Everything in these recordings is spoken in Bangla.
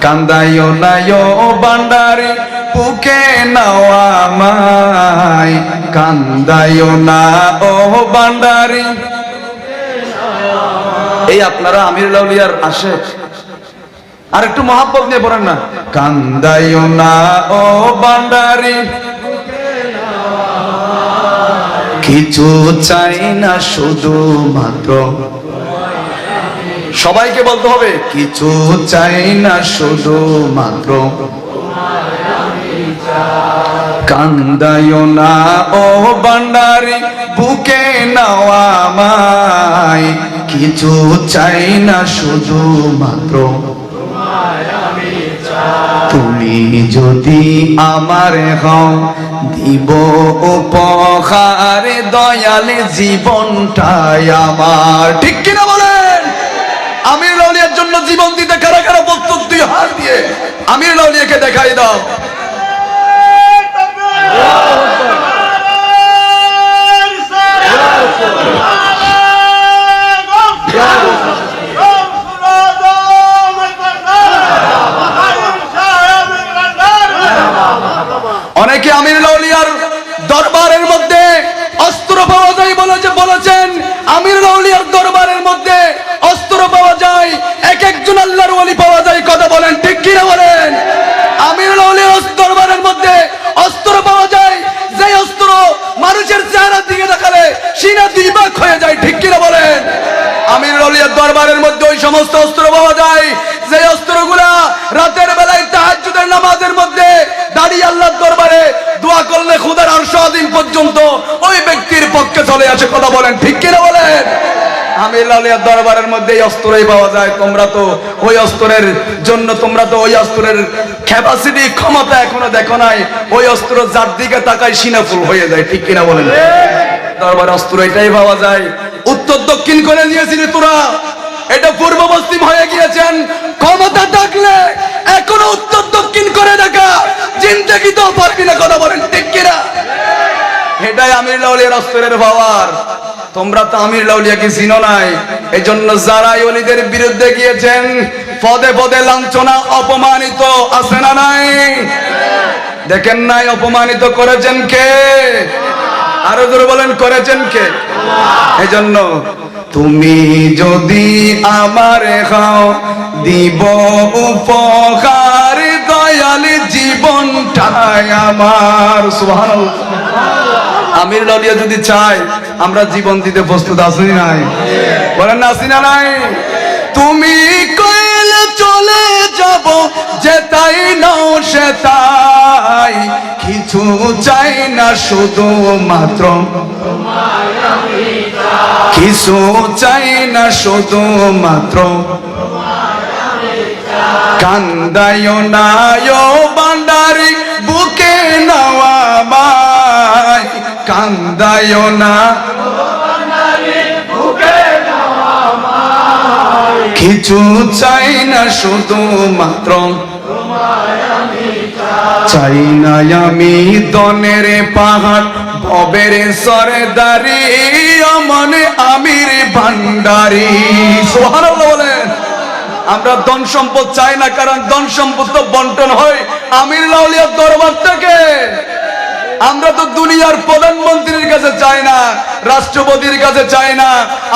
কান্দাইও নাইও বান্ডারি নাওয়া মাই কান্দাইও না ও বান্ডারি এই আপনারা আমির লাউলিয়ার আসে আর একটু মহাব্বত নিয়ে পড়েন না। কান্দাইও না ও বান্ডারি কিছু চাই না শুধু মাত্র সবাইকে বলতে হবে, কিছু চাই না শুধু মাত্র কান্দাইও না, ও বান্ডারি বুকে নাওয়া মাই কিছু চাই না শুধু মাত্র তুমি যদি আমার হও, দিব উপহার দয়াল জীবনটাই আমার। ঠিক কিনা বলেন? আমির লাউলিয়ার জন্য জীবন দিতে কারা কারা প্রস্তুত? দুই হাত দিয়ে। আমির লাউলিয়াকে দেখাই দাও অনেকে আমির লাউলিয়ার দরবারের মধ্যে অস্ত্র পাওয়া যায় বলে যে বলেছেন আমির লাউলিয়ার দরবারের মধ্যে অস্ত্র পাওয়া যায় এক একজন আল্লাহর ওলি পাওয়া যায় কথা বলেন ঠিক কিনা বলেন আমির লাউলিয়ার অস্ত্র দরবারের মধ্যে অস্ত্র পাওয়া যায় যে অস্ত্র মানুষের চেহারার দিকে দেখালে সিনা দুই ভাগ হয়ে যায় ঠিক কিনা বলেন আমির লাউলিয়ার দরবারের মধ্যে ওই সমস্ত অস্ত্র পাওয়া যায় যে অস্ত্রগুলা রাতের বেলায় তাহাজ্জুদের নামাজের মধ্যে দাঁড়িয়ে আল্লাহর দরবারে দোয়া করলে খুদার আরশ আযীম পর্যন্ত ওই ব্যক্তির পক্ষে চলে আসে, কথা বলেন, ঠিক কিনা বলেন? আমির লাউলিয়ার দরবারের মধ্যে এই অস্ত্রই পাওয়া যায়, তোমরা তো ওই অস্ত্রের জন্য, তোমরা তো ওই অস্ত্রের ক্যাপাসিটি ক্ষমতা এখনও দেখো নাই। ওই অস্ত্র যার দিকে তাকায় সিনাফুল হয়ে যায়, ঠিক কিনা বলেন? দরবার অস্ত্র এটাই পাওয়া যায়। উত্তর দক্ষিণ করে দিয়েছিলি তোরা। এটা পূর্ব পশ্চিম হয়ে গিয়েছেন। ক্ষমতা থাকলে এখনও উত্তর দক্ষিণ করে দেখা। জিন্দগি তো পারবি না, কথা বলেন, ঠিক কিনা? এটাই আমির লাউলিয়ার অস্ত্রের পাওয়ার তোমরা তো আমির লাউলিয়াকে চিনো নাই। এই জন্য যারা এই অলিদের বিরুদ্ধে গিয়েছেন, পদে পদে লাঞ্ছনা অপমানিত আছে না নাই? দেখেন নাই অপমানিত করেছেন কে? আরও জোরে বলেন, করেছেন কে? এই জন্য তুমি যদি আমার খাও, দিব উপকার দয়াল জীবনটাই আমার। সুবহানাল্লাহ। আমির লাউলিয়া যদি চায়, আমরা জীবন দিতে প্রস্তুত আছি নাই। বলেন না আছি না নাই? তুমি কইলে চলে যাব, যেতাই নাও সে তাই কিছু চাই না শুধু মাত্র। কিছু চাই না শুধু মাত্র। কান্দায়ও নায়ো বান্ডারি মাই কান্দায়ও না। কিছু চাই না, শুধু মাত্র। চাই না আমি দনের পাহাড়, ভবের সরদারি মনে আমির ভান্ডারি। সুবহানাল্লাহ বলেন, আমরা ধন সম্পদ চাই না, কারণ ধন সম্পদ তো বন্টন হয় আমির লাউলিয়ার দরবার থেকে। আমরা তো দুনিয়ার প্রধানমন্ত্রীর কাছে চাই না, রাষ্ট্রপতির কাছে চাই না।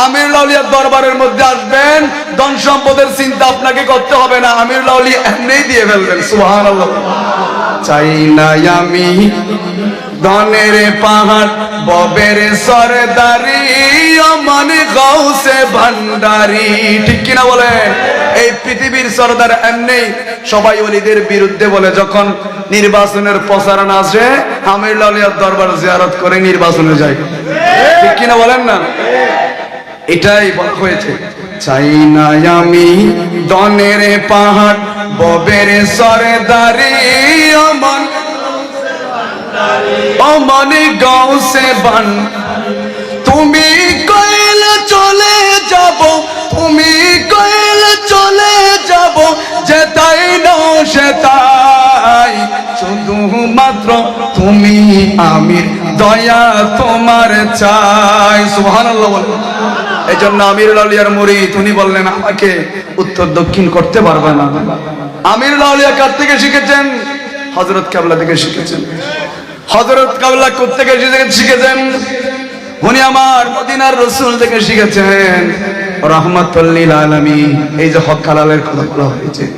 আমির লাউলিয়ার দরবারের মধ্যে আসবেন, ধন সম্পদের চিন্তা আপনাকে করতে হবে না। আমির লাউলি এমনিই দিয়ে ফেলবেন, সুবহানাল্লাহ। চাই না আমি ধনের পাহাড়, ববের সরদারি মানে গৌসে ভান্ডারি। ঠিক কিনা বলে? এই পৃথিবীর সরদার এমনি সবাই অলিদের বিরুদ্ধে বলে, যখন নির্বাচনের প্রচারণা আসে আমির লালিয়ার দরবার জিয়ারত করে নির্বাচনে যায়। ঠিক কিনা বলেন না? এটাই হয়েছে। চাই না আমি দনের পাহাড়, ববের সরদারি অমন অমনি গৌসে বান। তুমি কইলে চলে যাব, তুমি কইলে চলে যাব, যেতাই নাও সেতাই। শুধুমাত্র তুমি, আমির, দয়া তোমার চাই। বলেন। এই জন্য আমির আউলিয়ার মুরিদ, উনি বললেন, আমাকে উত্তর দক্ষিণ করতে পারবে না। আমির আউলিয়া কার থেকে শিখেছেন? হযরত কাবলা থেকে শিখেছেন। হযরত কাবলা কোত্থেকে শিখে- শিখেছেন? উনি আমার মদিনার রসুল থেকে শিখেছেন। রহমতুল্লিল আলমী এই যে হক হালালের কথা বলা হয়েছে।